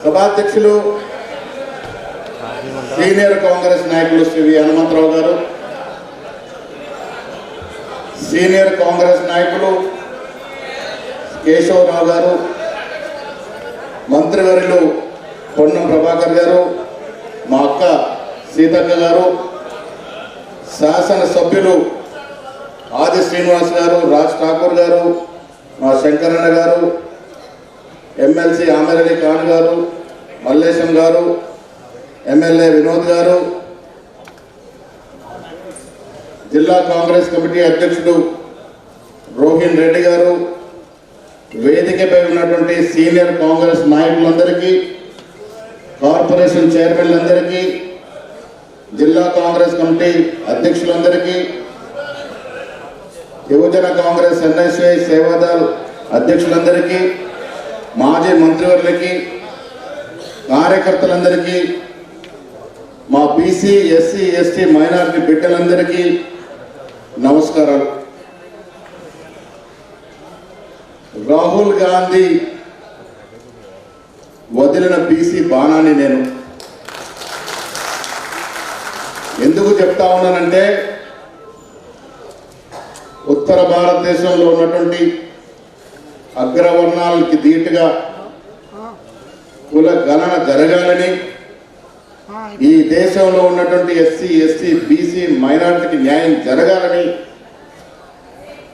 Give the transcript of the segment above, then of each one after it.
సభాధ్యక్షులు సీనియర్ కాంగ్రెస్ నాయకులు శ్రీ హనుమంతరావు గారు సీనియర్ కాంగ్రెస్ నాయకులు కేశవరావు గారు మంత్రివర్యులు పొన్నం ప్రభాకర్ గారు మా అక్క సీతక్క గారు శాసన సభ్యులు ఆది శ్రీనివాస్ గారు రాజ్ ఠాకూర్ గారు మా శంకరన్న గారు ఎమ్మెల్సీ ఆమెరలి ఖాన్ గారు మల్లేశం గారు ఎమ్మెల్యే వినోద్ గారు జిల్లా కాంగ్రెస్ కమిటీ అధ్యక్షుడు రోహిన్ రెడ్డి గారు వేదికపై ఉన్నటువంటి సీనియర్ కాంగ్రెస్ నాయకులందరికీ కార్పొరేషన్ చైర్మన్లందరికీ జిల్లా కాంగ్రెస్ కమిటీ అధ్యక్షులందరికీ యువజన కాంగ్రెస్ ఎన్ఎస్ఐ సేవాదాల్ అధ్యక్షులందరికీ మాజీ మంత్రివర్లకి కార్యకర్తలందరికీ మా బీసీ ఎస్సీ ఎస్టీ మైనారిటీ బిడ్డలందరికీ నమస్కారాలు. రాహుల్ గాంధీ వదిలిన బీసీ బాణాన్ని నేను ఎందుకు చెప్తా ఉన్నానంటే ఉత్తర భారతదేశంలో ఉన్నటువంటి అగ్రవర్ణాలకి ధీటుగా కుల గణన జరగాలని ఈ దేశంలో ఉన్నటువంటి ఎస్సీ ఎస్టీ బీసీ మైనారిటీకి న్యాయం జరగాలని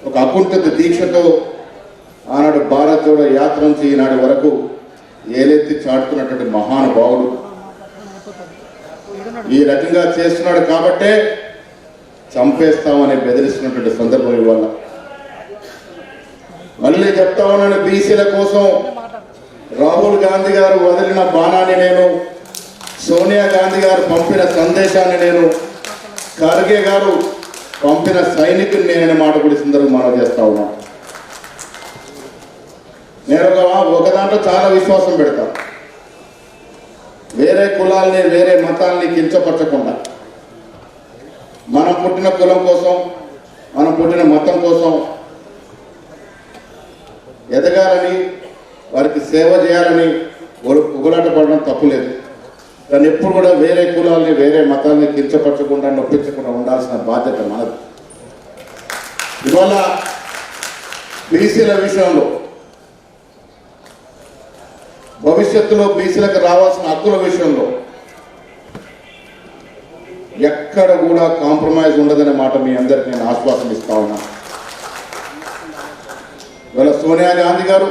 ఒక అకుంఠిత దీక్షతో ఆనాడు భారత్ యాత్ర నుంచి ఈనాటి వరకు ఏలెత్తి చాటుతున్నటువంటి మహానుభావుడు ఈ రకంగా చేస్తున్నాడు కాబట్టే చంపేస్తామని బెదిరిస్తున్నటువంటి సందర్భం ఇవాళ. మళ్ళీ చెప్తా ఉన్నాను బీసీల కోసం రాహుల్ గాంధీ గారు వదిలిన బాణాన్ని నేను సోనియా గాంధీ గారు పంపిన సందేశాన్ని నేను ఖర్గే గారు పంపిన సైనికుని నేననే మాట కూడా సుందరం సందర్భం మనం చేస్తా ఉన్నాను నేను ఒక ఒక దాంట్లో చాలా విశ్వాసం పెడతాను వేరే కులాల్ని వేరే మతాల్ని కించపరచకుండా మనం పుట్టిన కులం కోసం మనం పుట్టిన మతం కోసం ఎదగాలని వారికి సేవ చేయాలని ఉగులాట పడడం తప్పులేదు. కానీ ఎప్పుడు కూడా వేరే కులాల్ని వేరే మతాల్ని కించపరచకుండా నొప్పించకుండా ఉండాల్సిన బాధ్యత మనది. ఇవాళ బీసీల విషయంలో భవిష్యత్తులో బీసీలకు రావాల్సిన హక్కుల విషయంలో ఎక్కడ కూడా కాంప్రమైజ్ ఉండదనే మాట మీ అందరికి నేను ఆశ్వాసం ఇస్తా ఉన్నాను ఇవాళ సోనియా గాంధీ గారు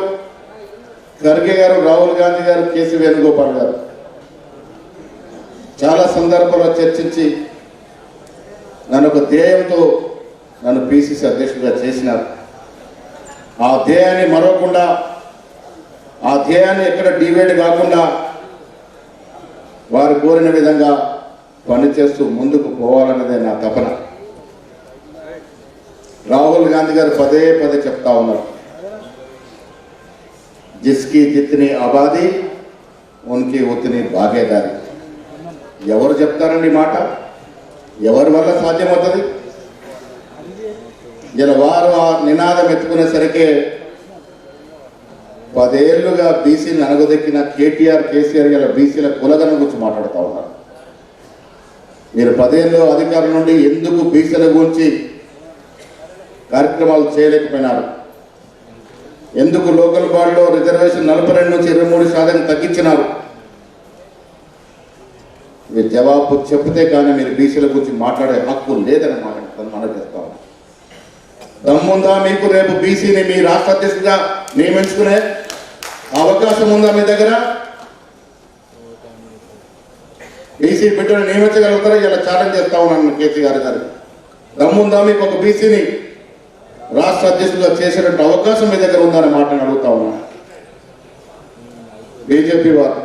ఖర్గే గారు రాహుల్ గాంధీ గారు కేసీ వేణుగోపాల్ గారు. చాలా సందర్భాల్లో చర్చించి నన్ను ఒక ధ్యేయంతో నన్ను పిసిసి అధ్యక్షుడిగా చేసినారు. ఆ ధ్యేయాన్ని మరవకుండా ఆ ధ్యేయాన్ని ఎక్కడ డివైడ్ కాకుండా వారు కోరిన విధంగా పనిచేస్తూ ముందుకు పోవాలన్నదే నా తపన. రాహుల్ గాంధీ గారు పదే పదే చెప్తా ఉన్నారు. జిస్కి జిత్ని ఆబాది ఉనికి ఉత్ని భాగేదారి ఎవరు చెప్తారండి మాట? ఎవరి వల్ల సాధ్యమవుతుంది? ఇలా వారు ఆ నినాదం ఎత్తుకునేసరికి పదేళ్ళుగా బీసీని అనగదెక్కిన కేటీఆర్ కేసీఆర్ ఇలా బీసీల కులగనం గురించి మాట్లాడుతూ ఉన్నారు. మీరు పదేళ్ళు అధికారం నుండి ఎందుకు బీసీల గురించి కార్యక్రమాలు చేయలేకపోయినారు? ఎందుకు లోకల్ బాడీలో రిజర్వేషన్ నలభై రెండు నుంచి ఇరవై మూడు శాతం తగ్గించినారు? మీరు జవాబు చెప్తే కానీ మీరు బీసీల గురించి మాట్లాడే హక్కు లేదని మాట మనం చేస్తా దమ్ముందా మీకు రేపు బీసీని మీ రాష్ట్ర అధ్యక్షుడిగా నియమించుకునే అవకాశం ఉందా మీ దగ్గర? బీసీ బిడ్డను నియమించగలుగుతారా? ఇలా ఛాలెంజ్ చేస్తా ఉన్నాను కేసీ గారి గారు. దమ్ముందా మీకు ఒక బీసీని రాష్ట్ర అధ్యక్షులుగా చేసేటువంటి అవకాశం మీ దగ్గర ఉందని మాట నేను అడుగుతా ఉన్నా. బీజేపీ వారు.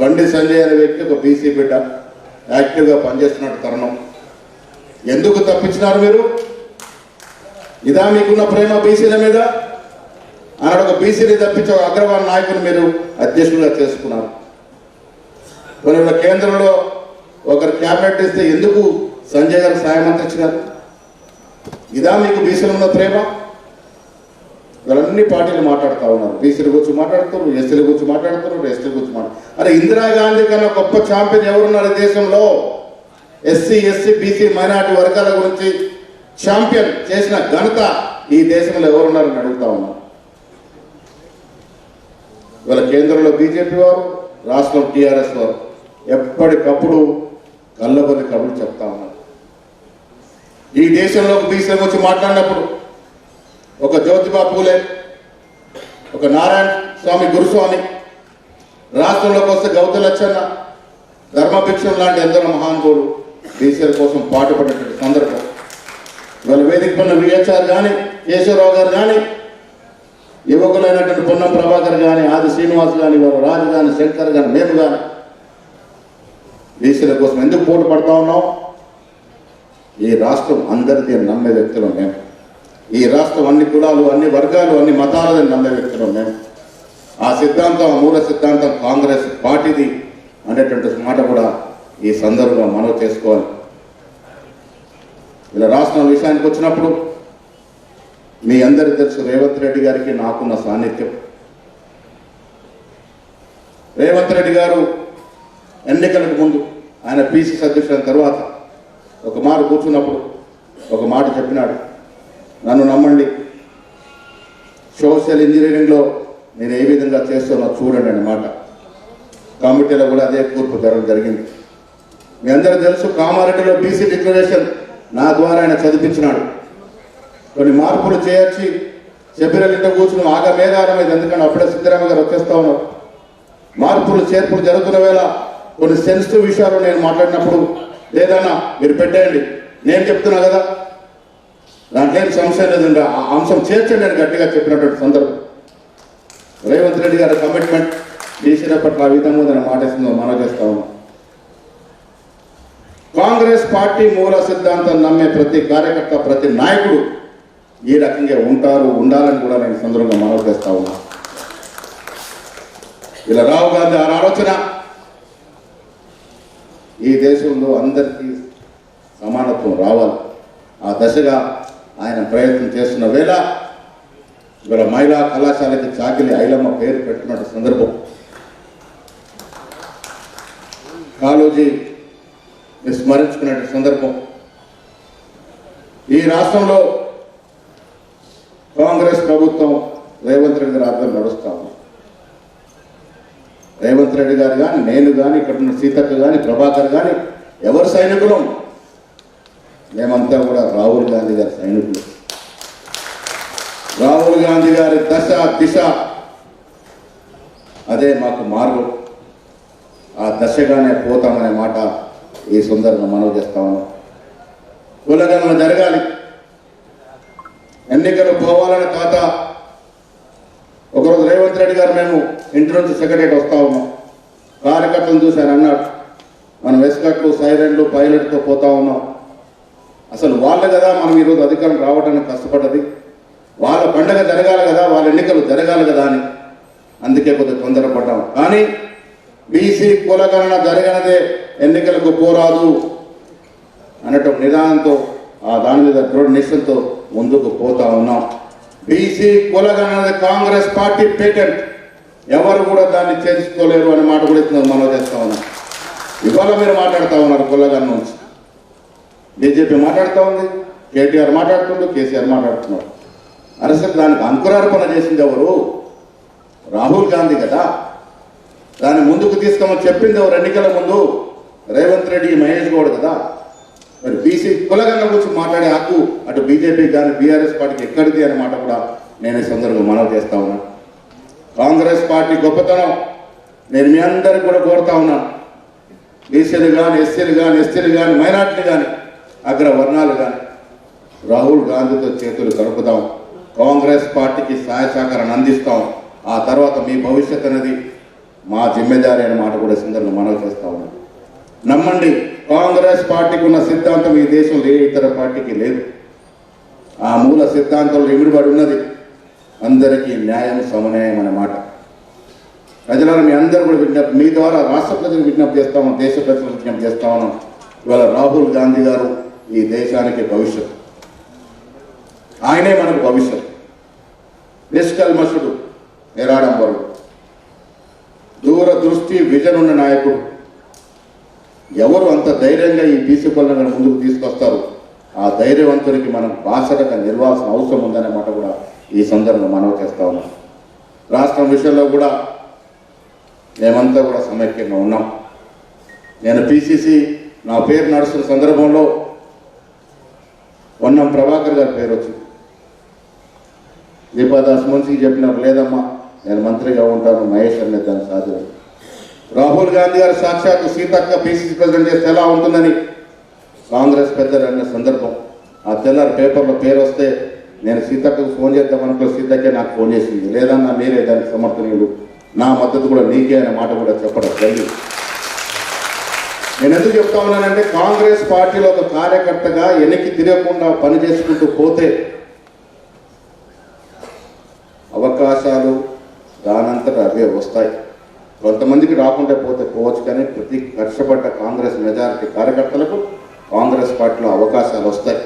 బండి సంజయ్ అనే వ్యక్తి ఒక బీసీ బిడ్డ యాక్టివ్గా పనిచేస్తున్నట్టు తరుణం. ఎందుకు తప్పించినారు మీరు? ఇదా మీకున్న ప్రేమ బీసీల మీద? ఆనాడు ఒక బీసీని తప్పించి ఒక అగ్రవాల్ నాయకుని మీరు అధ్యక్షులుగా చేసుకున్నారు. కొన్ని కేంద్రంలో ఒకరు క్యాబినెట్ ఇస్తే ఎందుకు సంజయ్ గారు సాయం అందించినారు? ఇదా మీకు బీసీలు ఉన్న ప్రేమ? అన్ని పార్టీలు మాట్లాడుతూ ఉన్నారు. బీసీల గురించి మాట్లాడుతున్నారు ఎస్సీల గురించి మాట్లాడుతున్నారు ఎస్టీల గురించి మాట్లాడుతున్నారు అరే ఇందిరాగాంధీ కన్నా గొప్ప ఛాంపియన్ ఎవరున్నారు ఈ దేశంలో? ఎస్సీ ఎస్సీ బీసీ మైనార్టీ వర్గాల గురించి ఛాంపియన్ చేసిన ఘనత ఈ దేశంలో ఎవరున్నారని అడుగుతా ఉన్నాం. ఇవాళ కేంద్రంలో బీజేపీ వారు రాష్ట్రంలో టీఆర్ఎస్ వారు ఎప్పటికప్పుడు కళ్ళబొల్లి కబుర్లు చెప్తా ఉన్నారు. ఈ దేశంలో ఒక బీసీ మాట్లాడినప్పుడు ఒక జ్యోతిబా పూలే ఒక నారాయణ స్వామి గురుస్వామి రాష్ట్రంలోకి వస్తే గౌతమ లచ్చన్న ధర్మభిక్షం లాంటి ఎందరో మహానుభావులు బీసీల కోసం పాటుపడినటువంటి సందర్భం. ఇవాళ వేదిక పైన విహెచ్ఆర్ కానీ కేశవరావు గారు కానీ యువకులైనటువంటి పొన్నం ప్రభాకర్ కానీ ఆది శ్రీనివాస్ కానీ వారు రాజు కానీ శంకర్ కానీ మేము కానీ బీసీల కోసం ఎందుకు పోటు పడతా ఉన్నాం? ఈ రాష్ట్రం అందరిది నమ్మే వ్యక్తులు మేము ఈ రాష్ట్రం అన్ని కులాలు అన్ని వర్గాలు అన్ని మతాలని నమ్మే వ్యక్తులు మేము ఆ సిద్ధాంతం ఆ మూల సిద్ధాంతం కాంగ్రెస్ పార్టీది అనేటువంటి మాట కూడా ఈ సందర్భంలో మనం చేసుకోవాలి. ఇలా రాష్ట్రం విషయానికి వచ్చినప్పుడు మీ అందరికి తెలుసు రేవంత్ రెడ్డి గారికి నాకున్న సాన్నిధ్యం. రేవంత్ రెడ్డి గారు ఎన్నికలకు ముందు ఆయన పీసీసీ అధ్యక్షుల తర్వాత ఒక మాట కూర్చున్నప్పుడు ఒక మాట చెప్పినాడు. నన్ను నమ్మండి. సోషల్ ఇంజనీరింగ్లో నేను ఏ విధంగా చేస్తున్నా చూడండి అన్నమాట కమిటీలో కూడా అదే కూర్పు జరగడం జరిగింది. మీ అందరూ తెలుసు కామారెడ్డిలో బీసీ డిక్లరేషన్ నా ద్వారా ఆయన చదివించినాడు. కొన్ని మార్పులు చేయొచ్చి శబరిమల కూర్చుని ఆగ మేధారం ఇది ఎందుకంటే అప్పుడే సిద్ధరామ గారు వచ్చేస్తా ఉన్నారు. మార్పులు చేర్పులు జరుగుతున్న వేళ కొన్ని సెన్సిటివ్ విషయాలు నేను మాట్లాడినప్పుడు లేదన్నా మీరు పెట్టేయండి. నేను చెప్తున్నా కదా. దాంట్లో సమస్య లేదండి ఆ అంశం చేర్చండి అని గట్టిగా చెప్పినటువంటి సందర్భం. రేవంత్ రెడ్డి గారి కమిట్మెంట్ చేసిన ఆ విధంగా ఉందని మాటేస్తుందో మనం చేస్తాము కాంగ్రెస్ పార్టీ మూల సిద్ధాంతం నమ్మే ప్రతి కార్యకర్త ప్రతి నాయకుడు ఈ రకంగా ఉంటారు ఉండాలని కూడా నేను సందర్భంగా మనవి చేస్తా ఉన్నా. ఇలా రావు గాంధీ ఆలోచన ఈ దేశంలో అందరికీ సమానత్వం రావాలి. ఆ దశగా ఆయన ప్రయత్నం చేస్తున్న వేళ ఇవాళ మహిళా కళాశాలకి చాకిలి ఐలమ్మ పేరు పెట్టినట్టు సందర్భం. కాళోజీ స్మరించుకునే సందర్భం. ఈ రాష్ట్రంలో కాంగ్రెస్ ప్రభుత్వం రేవంత్ రెడ్డి రాజ్యం నడుస్తా ఉంది. రేవంత్ రెడ్డి గారు కానీ నేను కానీ ఇక్కడ ఉన్న సీతక్క కానీ ప్రభాకర్ కానీ ఎవరు సైనికులం? మేమంతా కూడా రాహుల్ గాంధీ గారి సైనికులు. రాహుల్ గాంధీ గారి దశ దిశ. అదే మాకు మార్గం. ఆ దశగానే పోతామనే మాట ఈ సందర్భంగా మనవి చేస్తాము కులగణన జరగాలి. ఎన్నికలు పోవాలనే తాత. ఒకరోజు రేవంత్ రెడ్డి గారు మేము ఇంటి నుంచి సెక్రటరీ వస్తా ఉన్నాం. కార్యకర్తలు చూసి అన్నాడు. మనం ఎస్కట్లు సైరన్లు పైలట్తో పోతా ఉన్నాం. అసలు వాళ్ళ కదా మనం ఈరోజు అధికారం రావడానికి కష్టపడ్డది. వాళ్ళ పండగ జరగాలి కదా వాళ్ళ ఎన్నికలు జరగాలి కదా అని. అందుకే కొద్దిగా తొందరపడ్డాం కానీ బీసీ కులగణన జరగనదే ఎన్నికలకు పోరాదు అనటం నిదానంతో ఆ దాని మీద దృఢ నిశ్చయంతో ముందుకు పోతా ఉన్నాం. బీసీ కులగణన కాంగ్రెస్ పార్టీ పేటెంట్. ఎవరు కూడా దాన్ని చేసుకోలేరు అనే మాట కూడా ఇస్తున్నారు మనం చేస్తా ఉన్నాం ఇవాళ మీరు మాట్లాడుతూ ఉన్నారు కొల్లగన్న నుంచి. బీజేపీ మాట్లాడుతూ ఉంది కేటీఆర్ మాట్లాడుతుండు కేసీఆర్ మాట్లాడుతున్నారు అసలు దానికి అంకురార్పణ చేసింది ఎవరు? రాహుల్ గాంధీ కదా. దాన్ని ముందుకు తీసుకోమని చెప్పింది ఎవరు ఎన్నికల ముందు? రేవంత్ రెడ్డి మహేష్ గౌడ్ కదా. మరి బీసీ కులగన్న గురించి మాట్లాడే హక్కు అటు బీజేపీ కానీ బీఆర్ఎస్ పార్టీకి ఎక్కడిది అనే మాట కూడా నేను ఈ సందర్భంగా మనవి చేస్తా ఉన్నాను కాంగ్రెస్ పార్టీ గొప్పతనం. నేను మీ అందరికి కూడా కోరుతా ఉన్నాను బీసీలు కానీ ఎస్సీలు కానీ ఎస్టీలు కానీ మైనార్టీలు కానీ అగ్రవర్ణాలు కానీ రాహుల్ గాంధీతో చేతులు కలుపుదాం. కాంగ్రెస్ పార్టీకి సహాయ సహకారాన్ని అందిస్తాం. ఆ తర్వాత మీ భవిష్యత్ అనేది మా జిమ్మెదారి అనే మాట కూడా ఈ సందర్భంగా మనవి చేస్తా ఉన్నాం. నమ్మండి కాంగ్రెస్ పార్టీకి ఉన్న సిద్ధాంతం ఈ దేశంలో ఏ ఇతర పార్టీకి లేదు. ఆ మూల సిద్ధాంతంలో ఇమిడిపడి ఉన్నది. అందరికీ న్యాయం సమన్యాయం అన్నమాట ప్రజలను మీ అందరూ కూడా విజ్ఞప్తి మీ ద్వారా రాష్ట్ర ప్రజలకు విజ్ఞప్తి చేస్తాము దేశ ప్రజలకు విజ్ఞప్తి చేస్తా ఉన్నాం ఇవాళ రాహుల్ గాంధీ గారు ఈ దేశానికి భవిష్యత్తు. ఆయనే మనకు భవిష్యత్తు. నిష్కల్మషుడు నిరాడంబరుడు. దూరదృష్టి విజన్ ఉన్న నాయకుడు. ఎవరు అంత ధైర్యంగా ఈ బీసీ పనులను ముందుకు తీసుకొస్తారు? ఆ ధైర్యవంతునికి మనం బాసటగా నిర్వాల్సిన అవసరం ఉందనే మాట కూడా ఈ సందర్భంగా మనవి చేస్తా ఉన్నాం. రాష్ట్రం విషయంలో కూడా మేమంతా కూడా సమైక్యంగా ఉన్నాం. నేను పిసిసి నా పేరు నడుస్తున్న సందర్భంలో పొన్నం ప్రభాకర్ గారి పేరు వచ్చింది. దీపాదాస్ మున్సికి చెప్పినారు లేదమ్మా నేను మంత్రిగా ఉంటాను మహేష్ అనే దాన్ని సాధ్యం రాహుల్ గాంధీ గారు సాక్షాత్ సీతక్క పిసిసి ప్రెసిడెంట్ చేస్తే ఎలా ఉంటుందని కాంగ్రెస్ పెద్దలు అనే సందర్భం. ఆ తెల్లారి పేపర్లో పేరు వస్తే నేను సీతక్కకు ఫోన్ చేద్దామనుకో సీతకే నాకు ఫోన్ చేసింది. లేదన్నా మీరే దానికి సమర్థనీయులు. నా మద్దతు కూడా నీకే అనే మాట కూడా చెప్పడం జరిగింది. నేను ఎందుకు చెప్తా ఉన్నానంటే కాంగ్రెస్ పార్టీలో ఒక కార్యకర్తగా వెనక్కి తిరగకుండా పని చేసుకుంటూ పోతే అవకాశాలు దానంతట అవే వస్తాయి. కొంతమందికి రాకుండా పోతే పోవచ్చు కానీ ప్రతి కష్టపడ్డ కాంగ్రెస్ మెజారిటీ కార్యకర్తలకు కాంగ్రెస్ పార్టీలో అవకాశాలు వస్తాయి.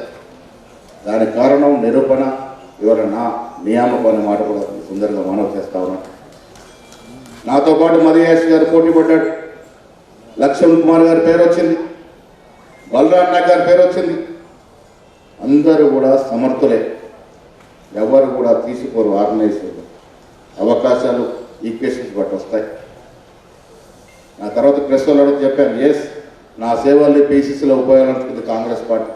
దానికి కారణం నిరూపణ వివరణ నియామకం అనే మాట కూడా సుందరంగా మనవి చేస్తా ఉన్నాను నాతో పాటు మరియాష్ గారు పోటీ పడ్డాడు. లక్ష్మణ్ కుమార్ గారి పేరు వచ్చింది. బలరాం నాగ్ గారి పేరు వచ్చింది. అందరూ కూడా సమర్థులే. ఎవరు కూడా తీసుకోరు ఆర్గనైజేషన్ అవకాశాలు ఈక్వేషన్స్ బట్టి వస్తాయి. నా తర్వాత ప్రెస్ వాళ్ళకి చెప్పాను ఎస్ నా సేవల్ని పీసీసీలో ఉపయోగించుకుంది కాంగ్రెస్ పార్టీ.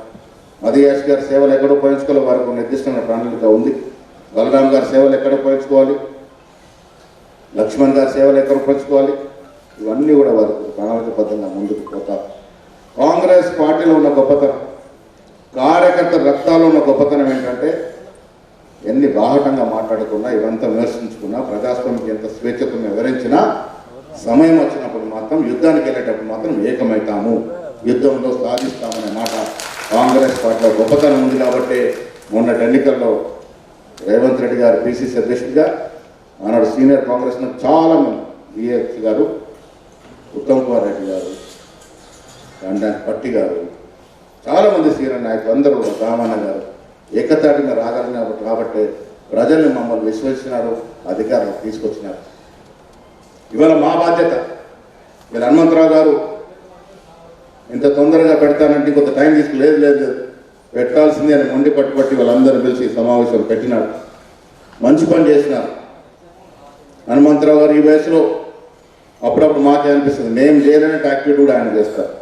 మధుయాస్ గారి సేవలు ఎక్కడ ఉపయోగించుకోవాలి వారికి నిర్దిష్టమైన ప్రణాళిక ఉంది. బలరాం గారి సేవలు ఎక్కడ ఉపయోగించుకోవాలి? లక్ష్మణ్ గారి సేవలు ఎక్కడ ఉపయోగించుకోవాలి? ఇవన్నీ కూడా వారు ప్రణాళికబద్ధంగా ముందుకు పోతారు. కాంగ్రెస్ పార్టీలో ఉన్న గొప్పతనం కార్యకర్త రక్తాల్లో ఉన్న గొప్పతనం ఏంటంటే ఎన్ని బాహటంగా మాట్లాడుకున్నా ఇవంతా విమర్శించుకున్నా ప్రజాస్వామ్యం ఎంత స్వేచ్ఛతో వివరించినా సమయం వచ్చినప్పుడు మాత్రం యుద్ధానికి వెళ్ళేటప్పుడు మాత్రం ఏకమవుతాము. యుద్ధంలో సాధిస్తామనే మాట కాంగ్రెస్ పార్టీలో గొప్పతనం ఉంది కాబట్టి మొన్నటి ఎన్నికల్లో రేవంత్ రెడ్డి గారు పిసిసి అధ్యక్షుడిగా ఆనాడు సీనియర్ కాంగ్రెస్ చాలా మంది విఎస్ గారు ఉత్తమ్ కుమార్ రెడ్డి గారు రండాన్ పట్టి గారు చాలా మంది సీనియర్ నాయకులు అందరూ కూడా రామన్న గారు ఏకతాటిగా రాగలిగినారు కాబట్టి ప్రజల్ని మమ్మల్ని విశ్వసించినారు అధికారులు తీసుకొచ్చినారు. ఇవాళ మా బాధ్యత. వీళ్ళ హనుమంతరావు గారు ఇంత తొందరగా పెడతానంటే కొంత టైం తీసుకు లేదు లేదు పెట్టాల్సిందే అని మొండి పట్టుపట్టి వాళ్ళందరూ పిలిచి సమావేశం పెట్టినారు. మంచి పని చేసినారు. హనుమంతరావు గారు ఈ వయసులో అప్పుడప్పుడు మాకే అనిపిస్తుంది. మేము లేదనే యాక్టివిటీ కూడా ఆయన చేస్తారు.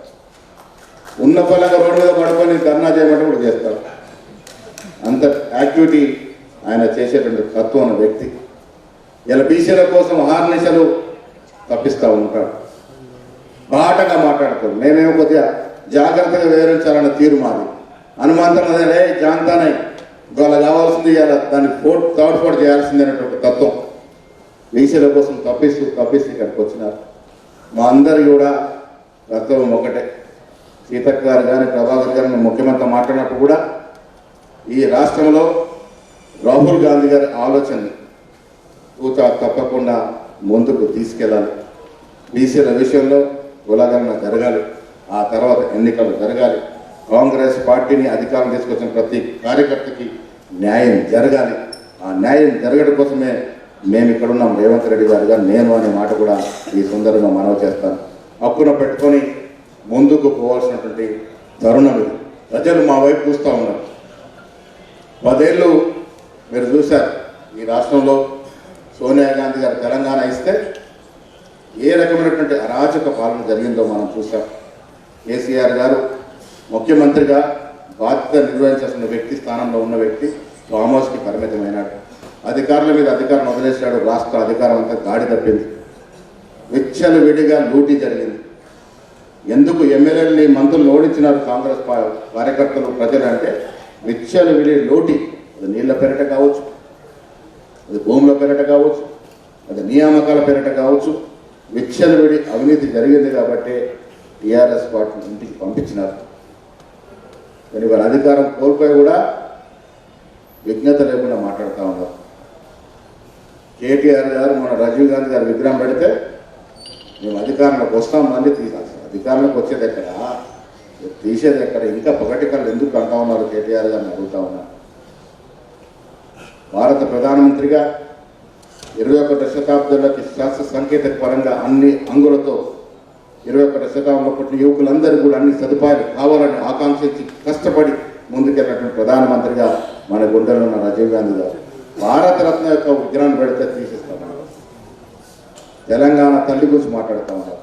ఉన్న ఫలంగా రోడ్డు మీద పడుకొని ధర్నా చేయమంటే కూడా చేస్తారు. అంత యాక్టివిటీ ఆయన చేసేటువంటి తత్వం వ్యక్తి. ఇలా బీసీల కోసం హార్నిశలు తప్పిస్తూ ఉంటాడు. బాటగా మాట్లాడుకోరు మేమేమో కొద్దిగా జాగ్రత్తగా వివరించాలన్న తీరు మాది. హనుమంతం అదే జాంతానై వాళ్ళ కావాల్సింది ఇవాళ దాన్ని ఫోర్ట్ థర్డ్ ఫోర్ట్ చేయాల్సింది అనేటువంటి తత్వం. వీసీల కోసం తప్పిస్తూ తప్పిస్తూ ఇక్కడికి వచ్చినారు. మా అందరి కూడా కర్తవ్యం ఒకటే. సీతక్క గారు కానీ ప్రభాకర్ గారు ముఖ్యమంత్రి మాట్లాడినప్పుడు కూడా ఈ రాష్ట్రంలో రాహుల్ గాంధీ గారి ఆలోచన తూచా తప్పకుండా ముందుకు తీసుకెళ్ళాలి. బీసీల విషయంలో కులగణన జరగాలి. ఆ తర్వాత ఎన్నికలు జరగాలి. కాంగ్రెస్ పార్టీని అధికారం తీసుకొచ్చిన ప్రతి కార్యకర్తకి న్యాయం జరగాలి. ఆ న్యాయం జరగడం కోసమే మేము ఇక్కడ ఉన్నాం. రేవంత్ రెడ్డి గారు గారు నేను అనే మాట కూడా ఈ సందర్భంగా మనవి చేస్తాను. అప్పున పెట్టుకొని ముందుకు పోవాల్సినటువంటి తరుణం ఇది. ప్రజలు మా వైపు చూస్తూ ఉన్నారు. పదేళ్ళు మీరు చూశారు ఈ రాష్ట్రంలో సోనియా గాంధీ గారు తెలంగాణ ఇస్తే ఏ రకమైనటువంటి అరాచక పాలన జరిగిందో మనం చూసాం కేసీఆర్ గారు ముఖ్యమంత్రిగా బాధ్యత నిర్వహించాల్సిన వ్యక్తి స్థానంలో ఉన్న వ్యక్తి ఫామ్ హౌస్కి పరిమితమైనాడు. అధికారుల మీద అధికారం వదిలేశాడు రాష్ట్ర అధికారం అంతా గాడి తప్పింది. విచ్చలు విడిగా లూటీ జరిగింది. ఎందుకు ఎమ్మెల్యేలని మంత్రులు ఓడించినారు కాంగ్రెస్ కార్యకర్తలు ప్రజలు అంటే విచ్చలు విడి లోటి. అది నీళ్ళ పెరట కావచ్చు అది భూముల పెరట కావచ్చు అది నియామకాల పెరట కావచ్చు విచ్చలు విడి అవినీతి జరిగింది కాబట్టి టీఆర్ఎస్ పార్టీ ఇంటికి పంపించినారు. కానీ వారి అధికారం కోల్పోయి కూడా విజ్ఞత లేకుండా మాట్లాడుతూ ఉన్నారు. కేటీఆర్ గారు మన రాజీవ్ గాంధీ గారు విగ్రహం పెడితే మేము అధికారంలోకి వస్తాం మళ్ళీ తీసాల్సి అధికారంలోకి వచ్చేది ఎక్కడ? తీసేది ఎక్కడ? ఇంకా పొగటికలు ఎందుకు అంటా ఉన్నారు కేటీఆర్ గారిని అడుగుతా ఉన్నారు? భారత ప్రధానమంత్రిగా ఇరవై ఒకటి శతాబ్దంలోకి శాస్త్ర సాంకేతిక పరంగా అన్ని అంగులతో ఇరవై ఒకటి శతాబ్దంలో పుట్టిన యువకులందరూ కూడా అన్ని సదుపాయాలు కావాలని ఆకాంక్షించి కష్టపడి ముందుకెళ్ళినటువంటి ప్రధానమంత్రిగా మన గుండెలో ఉన్న రాజీవ్ గాంధీ గారు. భారతరత్న యొక్క విగ్రహాన్ని పెడితే తీసిస్తామన్నారు తెలంగాణ తల్లి గురించి మాట్లాడుతూ ఉన్నారు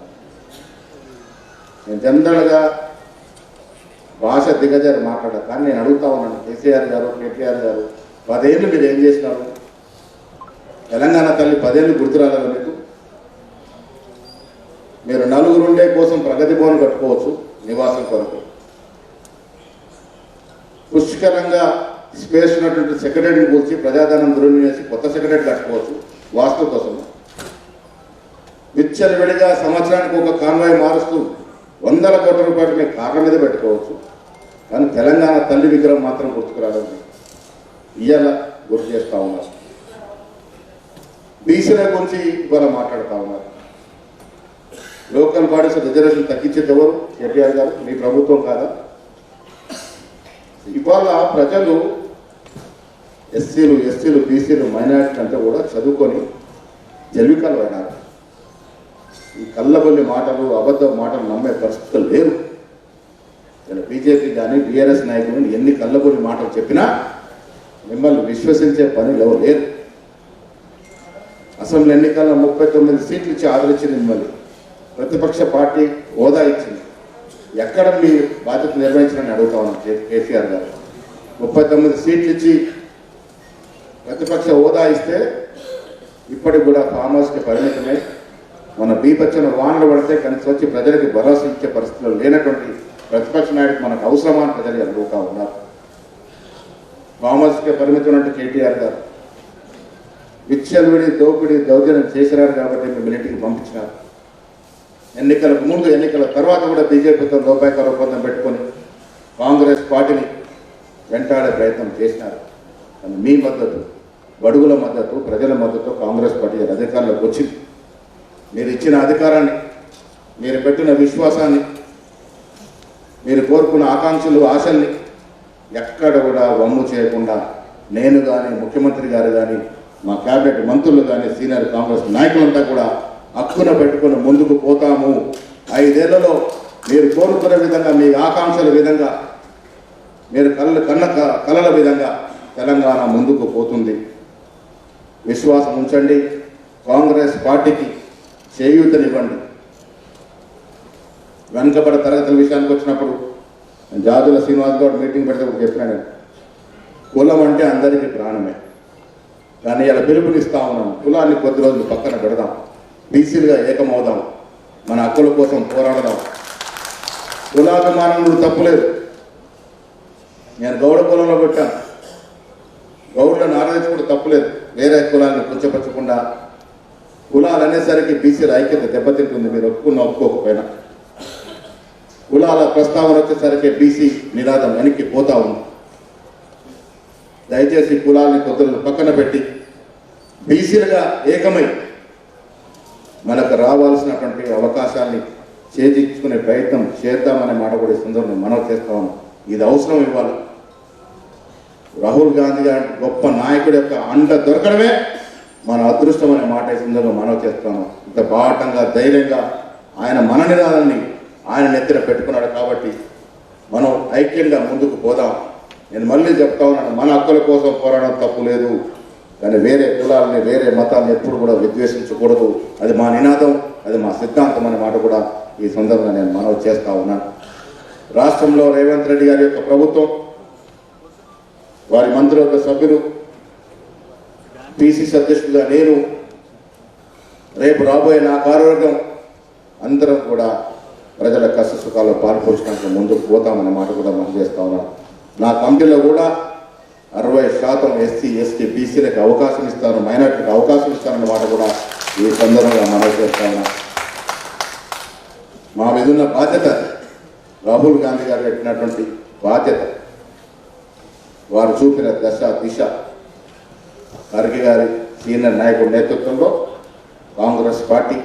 నేను జనరల్గా భాష దిగజారి మాట్లాడారు కానీ నేను అడుగుతా ఉన్నాను. కేసీఆర్ గారు కేటీఆర్ గారు పదేళ్ళు మీరు ఏం చేసినారు? తెలంగాణ తల్లి పదేళ్ళు గుర్తురాలేదు మీకు? మీరు నలుగురుండే కోసం ప్రగతి భవన్ కట్టుకోవచ్చు నివాసం కొరకు. పుష్కరంగా స్పేస్ ఉన్నటువంటి సెక్రటరీని కూర్చి ప్రజాధనం దుర్వినియోగం కొత్త సెక్రటరీ కట్టుకోవచ్చు వాస్తు కోసం. విచ్చలవిడిగా సంవత్సరానికి ఒక కాన్వాయ్ మారుస్తూ వందల కోట్ల రూపాయలు మీ కార్ల మీద పెట్టుకోవచ్చు. కానీ తెలంగాణ తల్లి విగ్రహం మాత్రం గుర్తుకురాలేదు ఇవాళ గుర్తు చేస్తూ ఉన్నారు. బీసీల గురించి ఇవాళ మాట్లాడుతూ ఉన్నారు. లోకల్ బాడీస్ రిజర్వేషన్ తగ్గించేది ఎవరు? కేటీఆర్ గారు మీ ప్రభుత్వం కాదా? ఇవాళ ప్రజలు ఎస్సీలు ఎస్టీలు బీసీలు మైనారిటీ అంతా కూడా చదువుకొని జల్వికలు అయినారు ఈ కళ్ళబొల్లి మాటలు అబద్ధ మాటలు నమ్మే పరిస్థితులు లేరు బీజేపీ కానీ బీఆర్ఎస్ నాయకులు ఎన్ని కళ్ళబొల్లి మాటలు చెప్పినా మిమ్మల్ని విశ్వసించే పనులు ఎవరు లేరు. అసెంబ్లీ ఎన్నికల్లో ముప్పై తొమ్మిది సీట్లు ఇచ్చి ఆదరించింది మిమ్మల్ని. ప్రతిపక్ష పార్టీ హోదా ఇచ్చింది. ఎక్కడ మీ బాధ్యత నిర్వహించాలని అడుగుతా ఉన్నాం కేసీఆర్ గారు. ముప్పై తొమ్మిది సీట్లు ఇచ్చి ప్రతిపక్ష హోదా ఇస్తే ఇప్పటికి కూడా ఫామ్ హౌస్కి పరిమితమై. మన బీపచ్చన వానలు పడితే కనీసం వచ్చి ప్రజలకి భరోసా ఇచ్చే పరిస్థితులు లేనటువంటి ప్రతిపక్ష నాయకుడు మనకు అవసరమా అని ప్రజలు అడుగుతా ఉన్నారు. ఫామ్ హౌస్కి ఉన్నట్టు కేటీఆర్ గారు. విచ్చలవిడి దోపిడీ దౌర్జన్యం చేసినారు కాబట్టి మిమ్మల్ని ఇంటికి పంపించినారు. ఎన్నికలకు ముందు ఎన్నికల తర్వాత కూడా బీజేపీతో లోపాయకర ఒప్పందం పెట్టుకొని కాంగ్రెస్ పార్టీని వెంటాడే ప్రయత్నం చేసినారు. మీ మద్దతు బడుగుల మద్దతు ప్రజల మద్దతు కాంగ్రెస్ పార్టీ అధికారంలోకి వచ్చింది. మీరు ఇచ్చిన అధికారాన్ని మీరు పెట్టిన విశ్వాసాన్ని మీరు కోరుకున్న ఆకాంక్షలు ఆశల్ని ఎక్కడ కూడా వమ్ము చేయకుండా నేను కానీ ముఖ్యమంత్రి గారు కానీ మా క్యాబినెట్ మంత్రులు కానీ సీనియర్ కాంగ్రెస్ నాయకులంతా కూడా హక్కున పెట్టుకుని ముందుకు పోతాము. ఐదేళ్ళలో మీరు కోరుకున్న విధంగా మీ ఆకాంక్షల విధంగా మీరు కళ్ళ కన్న కలల విధంగా తెలంగాణ ముందుకు పోతుంది. విశ్వాసం ఉంచండి. కాంగ్రెస్ పార్టీకి చేయూతనివ్వండి. వెనుకబడ తరగతుల విషయానికి వచ్చినప్పుడు జాతుల శ్రీనివాస్ గౌడ్ మీటింగ్ పెడితే ఒకటి చెప్పినాడు కులం అంటే అందరికీ ప్రాణమే. కానీ ఇలా పిలుపునిస్తా ఉన్నాం. కులాన్ని కొద్ది రోజులు పక్కన పెడదాం. బీసీలుగా ఏకమవుదాం. మన హక్కుల కోసం పోరాడదాం. కులాభిమానం తప్పులేదు నేను గౌడ కులంలో పెట్టాను. గౌడ్లను ఆరాధించుకుంటే తప్పులేదు వేరే కులాన్ని పుంచపరచకుండా కులాలు అనేసరికి బీసీల ఐక్యత దెబ్బతింటుంది. మీరు ఒప్పుకున్న ఒప్పుకోకపోయినా. కులాల ప్రస్తావన వచ్చేసరికి బీసీ నినాదం వెనక్కి పోతా ఉంది. దయచేసి కులాలని కొత్తలను పక్కన పెట్టి బీసీలుగా ఏకమై మనకు రావాల్సినటువంటి అవకాశాన్ని చేజించుకునే ప్రయత్నం చేద్దామనే మాట కూడా ఈ సందర్భంలో మనం చేస్తాము ఇది అవసరం ఇవ్వాలి. రాహుల్ గాంధీ గారి గొప్ప నాయకుడి యొక్క అండ దొరకడమే మన అదృష్టం అనే మాట ఈ సందర్భంలో మనం చేస్తాము ఇంత బాటంగా ధైర్యంగా ఆయన మన నినాదాన్ని ఆయన నెత్తిన పెట్టుకున్నాడు కాబట్టి మనం ఐక్యంగా ముందుకు పోదాం. నేను మళ్ళీ చెప్తా ఉన్నాను మన హక్కుల కోసం పోరాడడం తప్పు లేదు. కానీ వేరే కులాలని వేరే మతాన్ని ఎప్పుడు కూడా విద్వేషించకూడదు. అది మా నినాదం అది మా సిద్ధాంతం అనే మాట కూడా ఈ సందర్భంగా నేను మనవి చేస్తా ఉన్నాను రాష్ట్రంలో రేవంత్ రెడ్డి గారి యొక్క ప్రభుత్వం వారి మంత్రివర్గ సభ్యులు పిసిసి అధ్యక్షుడిగా నేను రేపు రాబోయే నా కార్యవర్గం అందరం కూడా ప్రజల కష్ట సుఖాల్లో పాల్పంచడానికి ముందుకు పోతామనే మాట కూడా మనం చేస్తా ఉన్నాం. నా కమిటీలో కూడా అరవై శాతం ఎస్సీ ఎస్టీ బీసీలకు అవకాశం ఇస్తారు మైనార్టీలకు అవకాశం ఇస్తారన్న మాట కూడా ఈ సందర్భంగా మనం చేస్తాను మా మీద ఉన్న బాధ్యత రాహుల్ గాంధీ గారు పెట్టినటువంటి బాధ్యత. వారు చూపిన దశ దిశ. ఖర్గే గారి సీనియర్ నాయకుడి నేతృత్వంలో కాంగ్రెస్ పార్టీ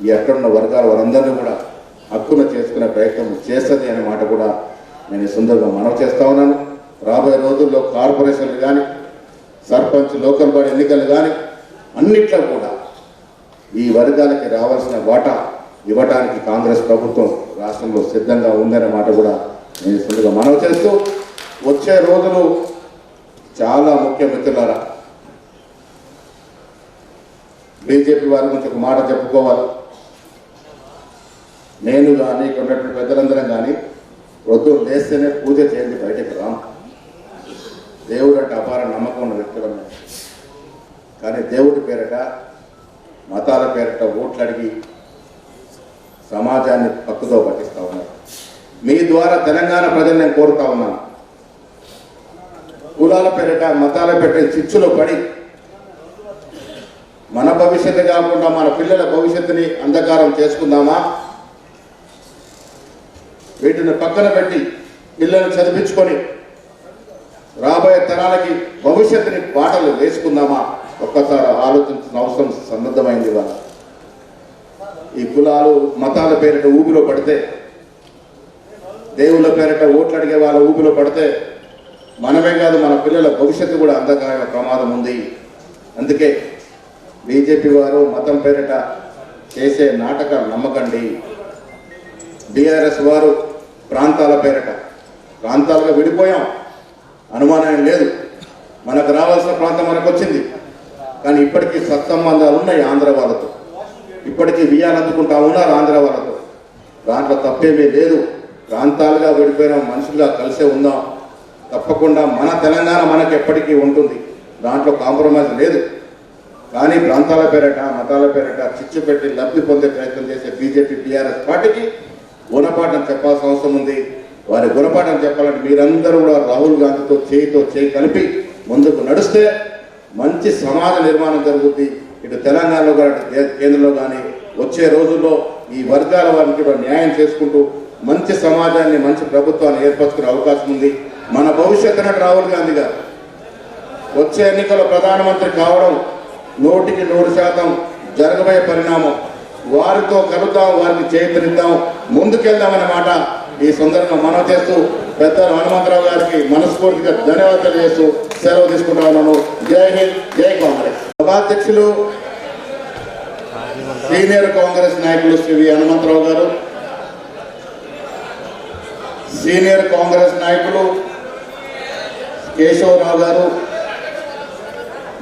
ఈ ఎక్కడున్న వర్గాల వారందరినీ కూడా హక్కున చేసుకునే ప్రయత్నం చేస్తుంది అనే మాట కూడా నేను ఈ సందర్భంగా మనవి చేస్తా ఉన్నాను. రాబోయే రోజుల్లో కార్పొరేషన్లు కానీ సర్పంచ్ లోకల్ బాడీ ఎన్నికలు కానీ అన్నిట్లో కూడా ఈ వర్గాలకి రావాల్సిన వాటా ఇవ్వడానికి కాంగ్రెస్ ప్రభుత్వం రాష్ట్రంలో సిద్ధంగా ఉందనే మాట కూడా నేను ముందుగా మనవి చేస్తూ వచ్చే రోజులు చాలా ముఖ్య మిత్రులారా బీజేపీ వారి గురించి ఒక మాట చెప్పుకోవాలి. నేను కానీ ఇక్కడ ఉన్నటువంటి పెద్దలందరం కానీ వద్దు లేస్తేనే పూజ చేయండి బయటకు రా. దేవుడు అంటే అపార నమ్మకం ఉన్న వ్యక్తులం కానీ దేవుడి పేరట మతాల పేరట ఓట్లు అడిగి సమాజాన్ని పక్కుతో పట్టిస్తా ఉన్నారు. మీ ద్వారా తెలంగాణ ప్రజలు నేను కోరుతా ఉన్నాను. కులాల పేరిట మతాల పేరట చిచ్చులో పడి మన భవిష్యత్తు కాకుండా మన పిల్లల భవిష్యత్తుని అంధకారం చేసుకుందామా? వీటిని పక్కన పెట్టి పిల్లల్ని చదివించుకొని రాబోయే తరాలకి భవిష్యత్తుని బాటలు వేసుకుందామా? ఒక్కసారి ఆలోచించిన అవసరం సన్నద్ధమైంది ఇవాళ. ఈ కులాలు మతాల పేరిట ఊపిలో పడితే దేవుళ్ళ పేరిట ఓట్లు అడిగే వాళ్ళ ఊపిలో పడితే మనమే కాదు మన పిల్లల భవిష్యత్తు కూడా అంధకారమైన ప్రమాదం ఉంది. అందుకే బీజేపీ వారు మతం పేరిట చేసే నాటకాలు నమ్మకండి. బీఆర్ఎస్ వారు ప్రాంతాల పేరట. ప్రాంతాలుగా విడిపోయాం. అనుమానం లేదు. మనకు రావాల్సిన ప్రాంతం మనకు వచ్చింది కానీ ఇప్పటికీ సత్సంబంధాలు ఉన్నాయి ఆంధ్ర వాళ్ళతో. ఇప్పటికీ వియాలు ఉన్నారు ఆంధ్ర వాళ్ళతో. దాంట్లో తప్పేమీ లేదు. ప్రాంతాలుగా విడిపోయిన మనుషులుగా కలిసే ఉందాం. తప్పకుండా మన తెలంగాణ మనకు ఎప్పటికీ ఉంటుంది. దాంట్లో కాంప్రమైజ్ లేదు. కానీ ప్రాంతాల పేరట మతాల పేరట చిచ్చు పెట్టి లబ్ధి పొందే ప్రయత్నం చేసే బీజేపీ టీఆర్ఎస్ పార్టీకి గుణపాఠం చెప్పాల్సిన అవసరం ఉంది. వారి గుణపాఠం చెప్పాలంటే మీరందరూ కూడా రాహుల్ గాంధీతో చేయితో చేయి కలిపి ముందుకు నడిస్తే మంచి సమాజ నిర్మాణం జరుగుతుంది ఇటు తెలంగాణలో కానీ కేంద్రంలో కానీ వచ్చే రోజుల్లో ఈ వర్గాల వారికి కూడా న్యాయం చేసుకుంటూ మంచి సమాజాన్ని మంచి ప్రభుత్వాన్ని ఏర్పరచుకునే అవకాశం ఉంది. మన భవిష్యత్తు నటు రాహుల్ గాంధీ గారు వచ్చే ఎన్నికల్లో ప్రధానమంత్రి కావడం నూటికి నూరు శాతం జరగబోయే పరిణామం. వారితో కలుద్దాం వారికి చేతనిద్దాం ముందుకెళ్దామనే మాట ఈ సందర్భంగా మనం చేస్తూ పెద్ద హనుమంతరావు గారికి మనస్ఫూర్తిగా ధన్యవాదాలు చేస్తూ సెలవు తీసుకుంటా ఉన్నాను జై హింద్ జై కాంగ్రెస్ సభాధ్యక్షులు సీనియర్ కాంగ్రెస్ నాయకులు శ్రీ వి. హనుమంతరావు గారు సీనియర్ కాంగ్రెస్ నాయకులు కేశవరావు గారు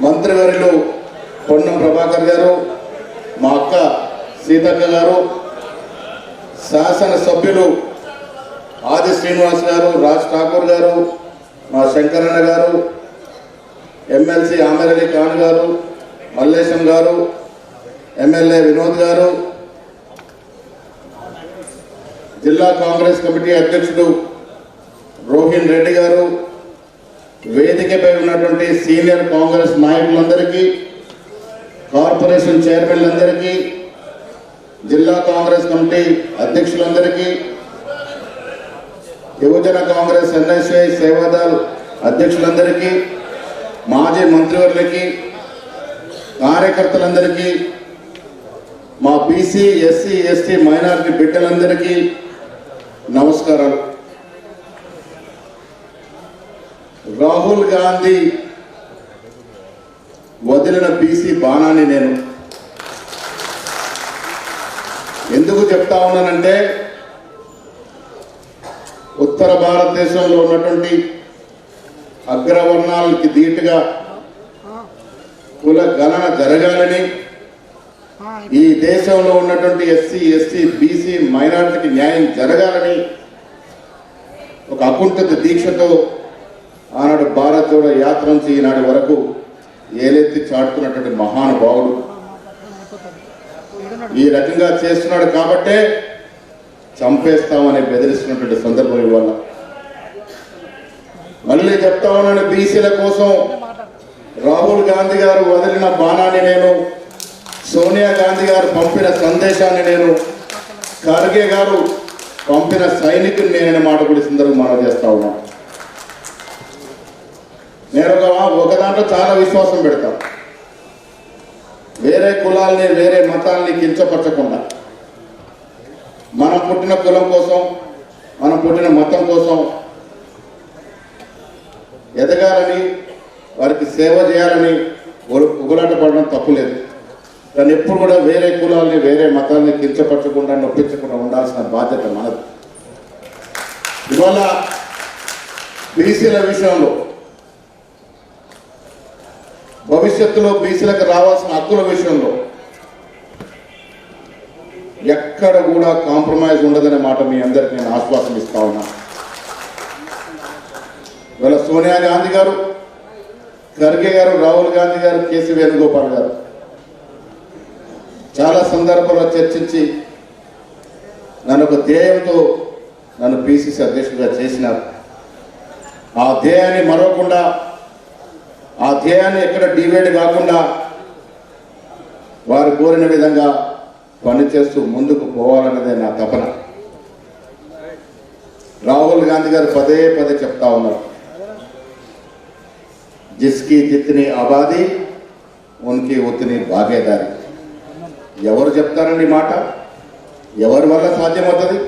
మంత్రివర్యులు పొన్నం ప్రభాకర్ గారు మా అక్క సీతక్క గారు శాసన సభ్యులు ఆది శ్రీనివాస్ గారు రాజ్ ఠాకూర్ గారు మా శంకరన్న గారు ఎమ్మెల్సీ ఆమెరలి ఖాన్ గారు మల్లేశం గారు ఎమ్మెల్యే వినోద్ గారు జిల్లా కాంగ్రెస్ కమిటీ అధ్యక్షుడు రోహిన్ రెడ్డి గారు వేదికపై ఉన్నటువంటి సీనియర్ కాంగ్రెస్ నాయకులందరికీ కార్పొరేషన్ చైర్మన్లందరికీ జిల్లా కాంగ్రెస్ కమిటీ అధ్యక్షులందరికీ యువజన కాంగ్రెస్ ఎన్ఎస్ఐ సేవాదల్ అధ్యక్షులందరికీ మాజీ మంత్రివర్లకి కార్యకర్తలందరికీ మా బీసీ ఎస్సీ ఎస్టీ మైనారిటీ బిడ్డలందరికీ నమస్కారాలు. రాహుల్ గాంధీ వదిలిన బీసీ బాణాన్ని నేను ఎందుకు చెప్తా ఉన్నానంటే ఉత్తర భారతదేశంలో ఉన్నటువంటి అగ్రవర్ణాలకి ధీటుగా కుల గణన జరగాలని ఈ దేశంలో ఉన్నటువంటి ఎస్సీ ఎస్సీ బీసీ మైనారిటీకి న్యాయం జరగాలని ఒక అకుంఠిత దీక్షతో ఆనాడు భారత్ జోడో యాత్ర నుంచి ఈనాటి వరకు ఏలెత్తి చాటుతున్నటువంటి మహానుభావుడు. ఈ రకంగా చేస్తున్నాడు కాబట్టే చంపేస్తామని బెదిరిస్తున్నటువంటి సందర్భం ఇవాళ. మళ్ళీ చెప్తా ఉన్నాను బీసీల కోసం రాహుల్ గాంధీ గారు వదిలిన బాణాన్ని నేను సోనియా గాంధీ గారు పంపిన సందేశాన్ని నేను ఖర్గే గారు పంపిన సైనికుని నేననే మాట కూడా సందర్భం మనం చేస్తా ఉన్నాను నేను ఒక దాంట్లో చాలా విశ్వాసం పెడతాను. వేరే కులాల్ని వేరే మతాల్ని కించపరచకుండా. మనం పుట్టిన కులం కోసం మనం పుట్టిన మతం కోసం ఎదగాలని వారికి సేవ చేయాలని ఉగులాట పడడం తప్పులేదు కానీ ఎప్పుడు కూడా వేరే కులాల్ని వేరే మతాల్ని కించపరచకుండా నొప్పించకుండా ఉండాల్సిన బాధ్యత మనది. ఇవాళ బీసీల విషయంలో భవిష్యత్తులో బీసీలకు రావాల్సిన హక్కుల విషయంలో ఎక్కడ కూడా కాంప్రమైజ్ ఉండదనే మాట మీ అందరికి నేను ఆశ్వాసం ఇస్తా ఉన్నా. ఇవాళ సోనియా గాంధీ గారు ఖర్గే గారు రాహుల్ గాంధీ గారు కేసీ వేణుగోపాల్ గారు చాలా సందర్భాల్లో చర్చించి నన్ను ఒక ధ్యేయంతో నన్ను పిసిసి అధ్యక్షుడిగా చేసినారు. ఆ ధ్యేయాన్ని మరవకుండా ఆ ధ్యేయాన్ని ఎక్కడ డివైడ్ కాకుండా వారు కోరిన విధంగా పనిచేస్తూ ముందుకు పోవాలన్నదే నా తపన. రాహుల్ గాంధీ గారు పదే పదే చెప్తా ఉన్నారు. జిస్కి జిత్ని ఆబాది ఉనికి ఒత్తిని బాగేదారి. ఎవరు చెప్తారండి మాట? ఎవరి వల్ల సాధ్యమవుతుంది?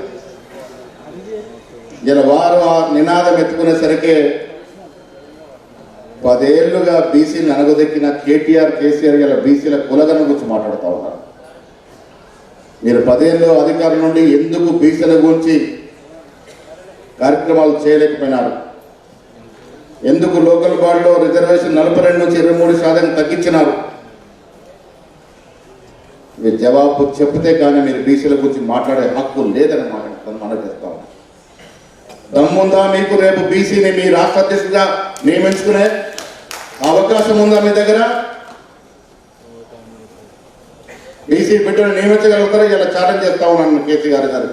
ఇలా వారు ఆ నినాదం ఎత్తుకునేసరికి పదేళ్ళుగా బీసీని అనగదెక్కిన కేటీఆర్ కేసీఆర్ గల బీసీల కులగన గురించి మాట్లాడుతూ ఉన్నారు. మీరు పదేళ్ళు అధికారం నుండి ఎందుకు బీసీల గురించి కార్యక్రమాలు చేయలేకపోయినారు? ఎందుకు లోకల్ బాడీలో రిజర్వేషన్ నలభై రెండు నుంచి ఇరవై మూడు శాతం తగ్గించినారు? మీరు జవాబు చెప్తే కానీ మీరు బీసీల గురించి మాట్లాడే హక్కు లేదని మాట మనం చేస్తాం దమ్ముందా మీకు రేపు బీసీని మీ రాష్ట్ర అధ్యక్షుడిగా నియమించుకునే అవకాశం ఉందా మీ దగ్గర? బీసీ బిడ్డను నియమించగలుగుతారా? ఇలా ఛాలెంజ్ చేస్తా ఉన్నాను కేసీఆర్ గారు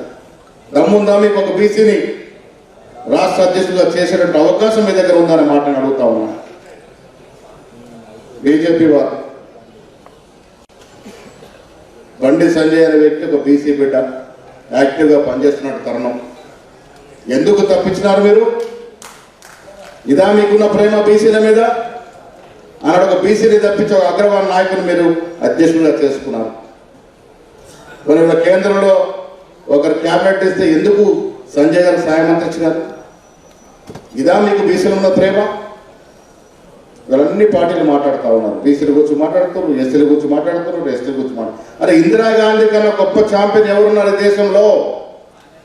దమ్ముందా మీకు ఒక బీసీని రాష్ట్ర అధ్యక్షుడిగా చేసేటువంటి అవకాశం మీ దగ్గర ఉందని మాట అడుగుతా ఉన్నా. బీజేపీ వారు. బండి సంజయ్ అనే వ్యక్తి ఒక బీసీ బిడ్డ. యాక్టివ్గా పనిచేస్తున్నట్టు తరుణం. ఎందుకు తప్పించినారు మీరు? ఇదా మీకున్న ప్రేమ బీసీల మీద? అన్నాడు ఒక బీసీని తప్పించి ఒక అగ్రవాల్ నాయకుని మీరు అధ్యక్షుడిగా చేసుకున్నారు. మరి కేంద్రంలో ఒకరు క్యాబినెట్ ఇస్తే ఎందుకు సంజయ్ గారు సాయం అంత ఇదా మీకు బీసీలు ఉన్న ప్రేమ? వీళ్ళన్ని పార్టీలు మాట్లాడుతూ ఉన్నారు. బీసీల గురించి మాట్లాడుతున్నారు ఎస్సీల గురించి మాట్లాడుతున్నారు ఎస్టీల గురించి మాట్లాడుతున్నారు అరే ఇందిరాగాంధీ కన్నా గొప్ప ఛాంపియన్ ఎవరున్నారు ఈ దేశంలో?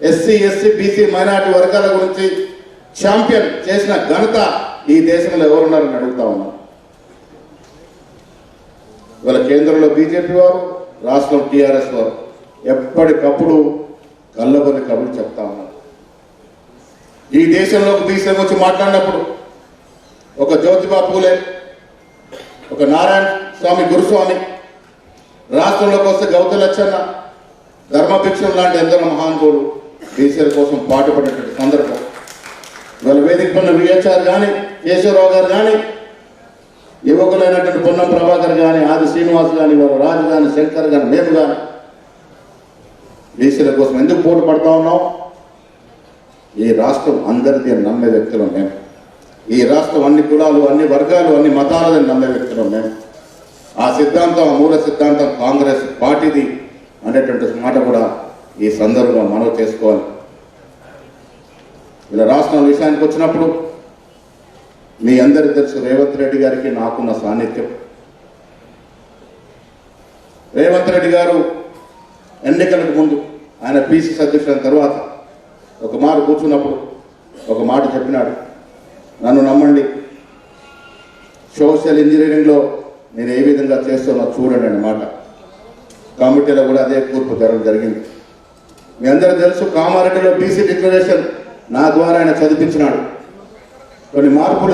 ఎస్సీ ఎస్సీ బీసీ మైనార్టీ వర్గాల గురించి ఛాంపియన్ చేసిన ఘనత ఈ దేశంలో ఎవరున్నారని అడుగుతా ఉన్నారు ఇవాళ కేంద్రంలో బీజేపీ వారు రాష్ట్రం టీఆర్ఎస్ వారు ఎప్పటికప్పుడు కళ్ళబొని కబులు చెప్తా ఉన్నారు. ఈ దేశంలోకి ఒక మాట్లాడినప్పుడు ఒక జ్యోతిబా పూలే ఒక నారాయణ స్వామి గురుస్వామి రాష్ట్రంలోకి వస్తే గౌతమ లచ్చన్న ధర్మభిక్షం లాంటి ఎందరో మహానుభావులు దేశాల కోసం పాటుపడేటువంటి సందర్భం. ఇవాళ వేదిక పన్న విహెచ్ఆర్ కానీ కేశవరావు గారు కానీ యువకులైనటువంటి పొన్నం ప్రభాకర్ కానీ ఆది శ్రీనివాస్ కానీ వారు రాజు కానీ శంకర్ కానీ మేము కానీ బీసీల కోసం ఎందుకు పోటీ పడతా ఉన్నాం? ఈ రాష్ట్రం అందరిది నమ్మే వ్యక్తులు మేము ఈ రాష్ట్రం అన్ని కులాలు అన్ని వర్గాలు అన్ని మతాలని నమ్మే వ్యక్తులు మేము ఆ సిద్ధాంతం ఆ మూల సిద్ధాంతం కాంగ్రెస్ పార్టీది అనేటువంటి మాట కూడా ఈ సందర్భంగా మనం చేసుకోవాలి. ఇలా రాష్ట్రం విషయానికి వచ్చినప్పుడు మీ అందరికి తెలుసు రేవంత్ రెడ్డి గారికి నాకున్న సాన్నిధ్యం. రేవంత్ రెడ్డి గారు ఎన్నికలకు ముందు ఆయన పీసీసీ అధ్యక్షులైన తర్వాత ఒక మాట కూర్చున్నప్పుడు ఒక మాట చెప్పినాడు. నన్ను నమ్మండి. సోషల్ ఇంజనీరింగ్లో నేను ఏ విధంగా చేస్తున్నా చూడండి అన్నమాట. కమిటీలో కూడా అదే కూర్పు జరగడం జరిగింది. మీ అందరూ తెలుసు కామారెడ్డిలో బీసీ డిక్లరేషన్ నా ద్వారా ఆయన చదివించినాడు. కొన్ని మార్పులు